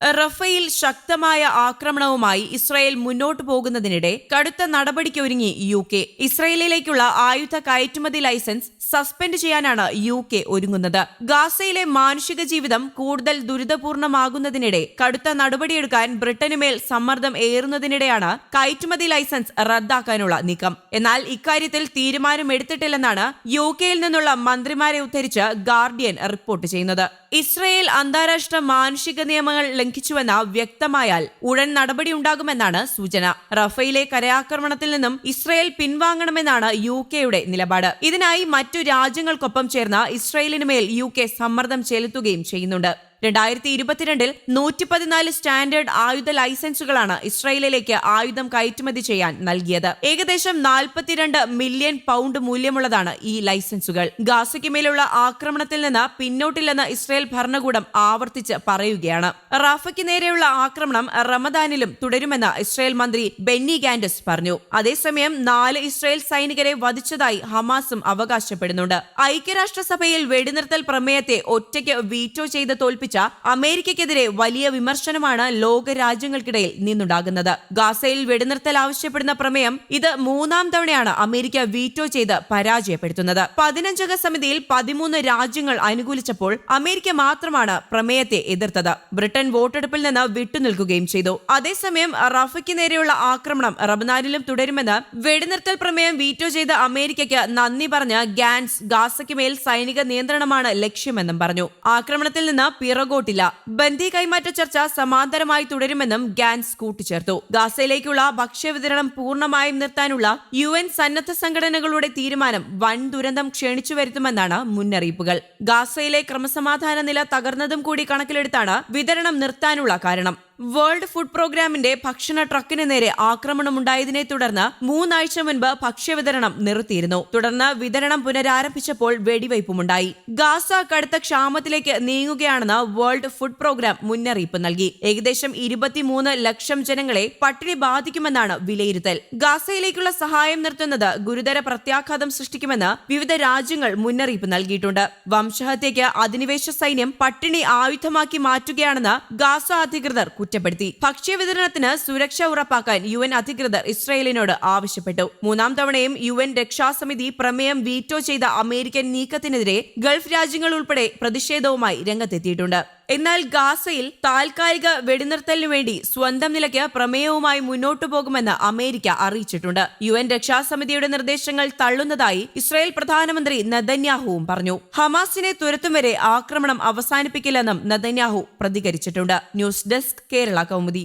Rafale ശക്തമായ ആക്രമണവുമായി Israel മുന്നോട്ട് പോകുന്നതിനിടെ കടുത്ത നടപടിക്കൊരുങ്ങി യു കെ. ഇസ്രായേലിലേക്കുള്ള ആയുധ കയറ്റുമതി ലൈസൻസ് സസ്പെൻഡ് ചെയ്യാനാണ് യു കെ ഒരുങ്ങുന്നത്. ഗാസയിലെ മാനുഷിക ജീവിതം കൂടുതൽ ദുരിതപൂർണമാകുന്നതിനിടെ കടുത്ത നടപടിയെടുക്കാൻ ബ്രിട്ടനുമേൽ സമ്മർദ്ദം ഏറുന്നതിനിടെയാണ് കയറ്റുമതി ലൈസൻസ് റദ്ദാക്കാനുള്ള നീക്കം. എന്നാൽ ഇക്കാര്യത്തിൽ തീരുമാനമെടുത്തിട്ടില്ലെന്നാണ് യു കെയിൽ നിന്നുള്ള മന്ത്രിമാരെ ഉദ്ധരിച്ച് ഗാർഡിയൻ റിപ്പോർട്ട് ചെയ്യുന്നത്. ഇസ്രയേൽ അന്താരാഷ്ട്ര മാനുഷിക നിയമങ്ങൾ ലംഘിച്ചുവെന്ന വ്യക്തമായാൽ ഉടൻ നടപടിയുണ്ടാകുമെന്നാണ് സൂചന. റഫയിലെ കരയാക്രമണത്തിൽ നിന്നും ഇസ്രയേൽ പിൻവാങ്ങണമെന്നാണ് യു കെയുടെ നിലപാട്. ഇതിനായി മറ്റു രാജ്യങ്ങൾക്കൊപ്പം ചേർന്ന് ഇസ്രയേലിനുമേൽ യു കെ സമ്മർദ്ദം ചെലുത്തുകയും ചെയ്യുന്നുണ്ട്. രണ്ടായിരത്തി ഇരുപത്തിരണ്ടിൽ നൂറ്റി പതിനാല് സ്റ്റാൻഡേർഡ് ആയുധ ലൈസൻസുകളാണ് ഇസ്രയേലിലേക്ക് ആയുധം കയറ്റുമതി ചെയ്യാൻ നൽകിയത്. ഏകദേശം നാൽപ്പത്തിരണ്ട് മില്യൺ പൗണ്ട് മൂല്യമുള്ളതാണ് ഈ ലൈസൻസുകൾ. ഗാസയ്ക്ക് മേലുള്ള ആക്രമണത്തിൽ നിന്ന് പിന്നോട്ടില്ലെന്ന് ഇസ്രയേൽ ഭരണകൂടം ആവർത്തിച്ച് പറയുകയാണ്. റാഫയ്ക്ക് നേരെയുള്ള ആക്രമണം റമദാനിലും തുടരുമെന്ന് ഇസ്രയേൽ മന്ത്രി ബെന്നി ഗാൻഡസ് പറഞ്ഞു. അതേസമയം നാല് ഇസ്രയേൽ സൈനികരെ വധിച്ചതായി ഹമാസും അവകാശപ്പെടുന്നുണ്ട്. ഐക്യരാഷ്ട്രസഭയിൽ വെടിനിർത്തൽ പ്രമേയത്തെ ഒറ്റയ്ക്ക് വീറ്റോ ചെയ്ത് തോൽപ്പിച്ച അമേരിക്കയ്ക്കെതിരെ വലിയ വിമർശനമാണ് ലോകരാജ്യങ്ങൾക്കിടയിൽ നിന്നുണ്ടാകുന്നത്. ഗാസയിൽ വെടിനിർത്തൽ ആവശ്യപ്പെടുന്ന പ്രമേയം ഇത് മൂന്നാം തവണയാണ് അമേരിക്ക വീറ്റോ ചെയ്ത് പരാജയപ്പെടുത്തുന്നത്. പതിനഞ്ചംഗ സമിതിയിൽ പതിമൂന്ന് രാജ്യങ്ങൾ അനുകൂലിച്ചപ്പോൾ അമേരിക്ക മാത്രമാണ് പ്രമേയത്തെ എതിർത്തത്. ബ്രിട്ടൻ വോട്ടെടുപ്പിൽ നിന്ന് വിട്ടുനിൽക്കുകയും ചെയ്തു. അതേസമയം റഫയ്ക്ക് നേരെയുള്ള ആക്രമണം റബ്നാനിലും തുടരുമെന്ന് വെടിനിർത്തൽ പ്രമേയം വീറ്റോ ചെയ്ത അമേരിക്കയ്ക്ക് നന്ദി പറഞ്ഞ് ഗാൻസ് ഗാസയ്ക്ക് മേൽ സൈനിക നിയന്ത്രണമാണ് ലക്ഷ്യമെന്നും പറഞ്ഞു. ആക്രമണത്തിൽ നിന്ന് പിറകോട്ടില്ല. ബന്ദി കൈമാറ്റ ചർച്ച സമാന്തരമായി തുടരുമെന്നും ഗാൻസ് കൂട്ടിച്ചേർത്തു. ഗാസയിലേക്കുള്ള ഭക്ഷ്യവിതരണം പൂർണമായും നിർത്താനുള്ള യു എൻ സന്നദ്ധ സംഘടനകളുടെ തീരുമാനം വൻ ദുരന്തം ക്ഷണിച്ചു വരുത്തുമെന്നാണ് മുന്നറിയിപ്പുകൾ. ഗാസയിലെ ക്രമസമാധാന നില തകർന്നതും കൂടി കണക്കിലെടുത്താണ് വിതരണം നിർത്താനുള്ള കാരണം. വേൾഡ് ഫുഡ് പ്രോഗ്രാമിന്റെ ഭക്ഷണ ട്രക്കിന് നേരെ ആക്രമണമുണ്ടായതിനെ തുടർന്ന് മൂന്നാഴ്ച മുൻപ് ഭക്ഷ്യവിതരണം നിർത്തിയിരുന്നു. തുടർന്ന് വിതരണം പുനരാരംഭിച്ചപ്പോൾ വെടിവയ്പുമുണ്ടായി. ഗാസ കടുത്ത ക്ഷാമത്തിലേക്ക് നീങ്ങുകയാണെന്ന് വേൾഡ് ഫുഡ് പ്രോഗ്രാം മുന്നറിയിപ്പ് നൽകി. ഏകദേശം ഇരുപത്തിമൂന്ന് ലക്ഷം ജനങ്ങളെ പട്ടിണി ബാധിക്കുമെന്നാണ് വിലയിരുത്തൽ. ഗാസയിലേക്കുള്ള സഹായം നിർത്തുന്നത് ഗുരുതര പ്രത്യാഘാതം സൃഷ്ടിക്കുമെന്ന് വിവിധ രാജ്യങ്ങൾ മുന്നറിയിപ്പ് നൽകിയിട്ടുണ്ട്. വംശഹത്യയ്ക്ക് അധിനിവേശ സൈന്യം പട്ടിണി ആയുധമാക്കി മാറ്റുകയാണെന്ന് ഗാസ അധികൃതർ ഭക്ഷ്യവിതരണത്തിന് സുരക്ഷ ഉറപ്പാക്കാൻ യു എൻ അധികൃതർ ഇസ്രയേലിനോട് ആവശ്യപ്പെട്ടു. മൂന്നാം തവണയും യു എൻ രക്ഷാസമിതി പ്രമേയം വീറ്റോ ചെയ്ത അമേരിക്കൻ നീക്കത്തിനെതിരെ ഗൾഫ് രാജ്യങ്ങൾ ഉൾപ്പെടെ പ്രതിഷേധവുമായി രംഗത്തെത്തിയിട്ടുണ്ട്. എന്നാൽ ഗാസയിൽ താൽക്കാലിക വെടിനിർത്തലിനു വേണ്ടി സ്വന്തം നിലയ്ക്ക് പ്രമേയവുമായി മുന്നോട്ടു പോകുമെന്ന് അമേരിക്ക അറിയിച്ചിട്ടുണ്ട്. യു എൻ രക്ഷാസമിതിയുടെ നിർദ്ദേശങ്ങൾ തള്ളുന്നതായി ഇസ്രായേൽ പ്രധാനമന്ത്രി നദന്യാഹുവും പറഞ്ഞു. ഹമാസിനെ തുരത്തും വരെ ആക്രമണം അവസാനിപ്പിക്കില്ലെന്നും Netanyahu പ്രതികരിച്ചിട്ടുണ്ട്. News desk Kerala Kaumudi.